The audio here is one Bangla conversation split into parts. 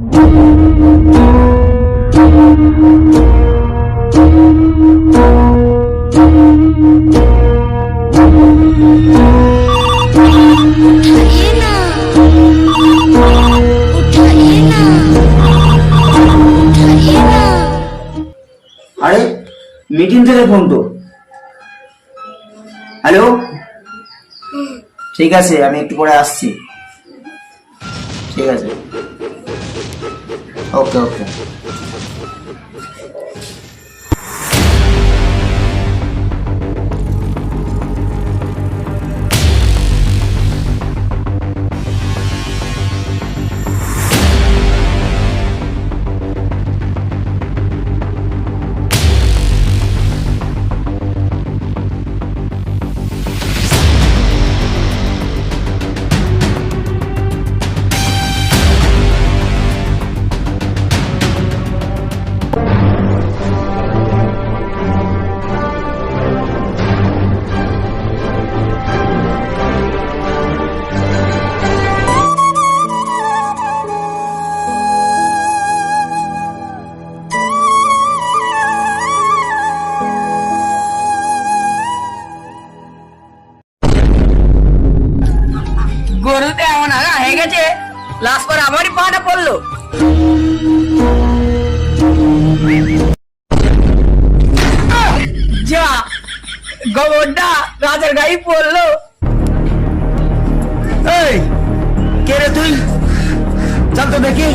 আরে মিটিং থেকে ফোন তো। হ্যালো ঠিক আছে আমি একটু পরে আসছি। ঠিক আছে। ওকে ওকে লাস্ট পর আমারই পাটা পড়ল। যা গোবরটা গাছের গায়ে পড়ল। এই কে রে তুই? চল তো দেখি।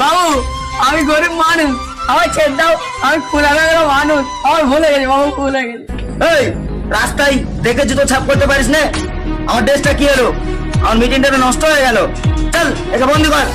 বাবু আমি গরিব মানুষ। আমার ছেড়ে দাও আমি খোলা মানুষ। আমার ভুলে গেছি বাবু ভুলে গেছি। এই রাস্তায় দেখে জুতো ছাপ করতে পারিস না। আমার ড্রেসটা কি হলো? আমার মিটিংটা নষ্ট হয়ে গেল। চল এসে বন্ধু কর।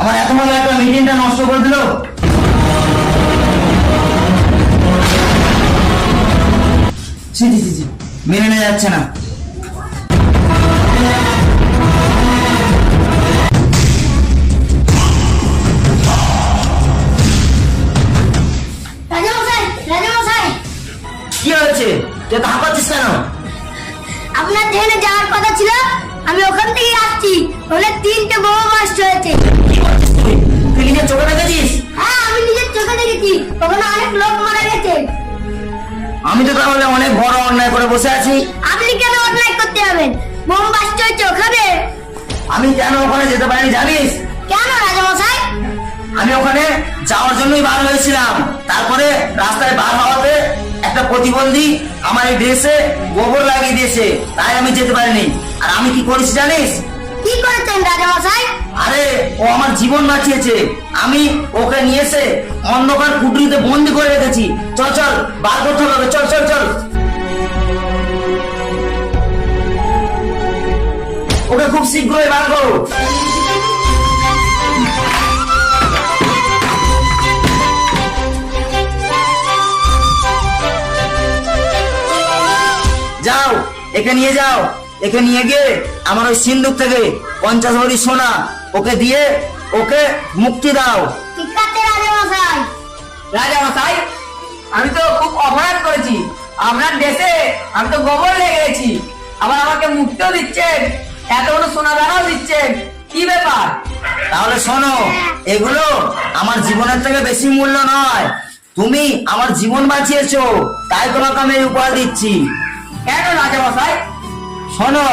আমার এত বড় একটা মিটিংটা নষ্ট করে দিল। ছি ছি ছি মেনে নেওয়া যাচ্ছে না। কি হয়েছে? তুই তো হাঁপাচ্ছিস কেন? আপনার যেখানে যাওয়ার কথা ছিল আমি ওখান থেকেই আসছি। ওখানে তিনটে বড় মাছ হয়েছে কি তুই তুই নিজের চোখে দেখেছিস? হ্যাঁ আমি নিজের চোখে দেখেছি। ওখানে অনেক লোক মারা গেছে। আমি তো তাহলে অনেক বড় অন্যায় করে বসে আছি। আপনি কেন অন্যায় করতে হবেন বোম বাস্ট হয়েছে ওখানে। আমি কেন ওখানে যেতে পারিনি জানিস? কেন রাজামশাই? আমি ওখানে যাওয়ার জন্যই বার হয়েছিলাম। তারপরে রাস্তায় বার হওয়াতে একটা প্রতিবন্ধী আমার এই ড্রেসে গোবর লাগিয়ে দিয়েছে তাই আমি যেতে পারিনি। আর আমি কি করেছি জানিস? কি করেছেন রাজামশাই? আরে ও আমার জীবন বাঁচিয়েছে। আমি ওকে নিয়ে এসে অন্ধকার কুটরিতে বন্দি করে রেখেছি। চল চল বার করতে হবে চল চল চল। ওকে খুব শীঘ্রই বার করো। যাও একে নিয়ে যাও। একে নিয়ে গিয়ে আমার ওই সিন্ধুক থেকে পঞ্চাশ ভরি সোনা ওকে দিয়ে ওকে মুক্তি দাও। ঠিক আছে রাজামশাই রাজা মশাই আমি তো খুব অপরাধ করেছি। আপনার দেশে আমি তো গোবর লেগে গেছি। আবার আমাকে মুক্তিও দিচ্ছেন এত বড় সোনা দানাও দিচ্ছেন। কি ব্যাপার? তাহলে শোনো এগুলো আমার জীবনের থেকে বেশি মূল্য নয়। তুমি আমার জীবন বাঁচিয়েছো তাই তোমাকে আমি এই উপহার দিচ্ছি। কেন রাজা মশাই শোনো,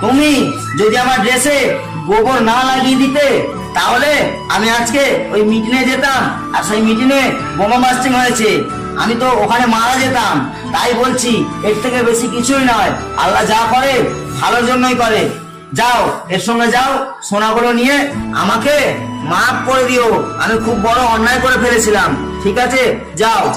তুমি যদি আমার ড্রেসে গোবর না লাগিয়ে দিতে, তাহলে আমি আজকে ওই মিটিংয়ে যেতাম, আর সেই মিটিংয়ে বোমা মাস্টিং হয়েছে। আমি তো ওখানে মারা যেতাম, তাই বলছি, এর থেকে বেশি কিছুই নয়। আল্লাহ যা করে, ভালোর জন্যই করে। যাও, এর সঙ্গে যাও, সোনাগুলো নিয়ে আমাকে মাফ করে দিও। আমি খুব বড় অন্যায় করে ফেলেছিলাম। ঠিক আছে? যাও।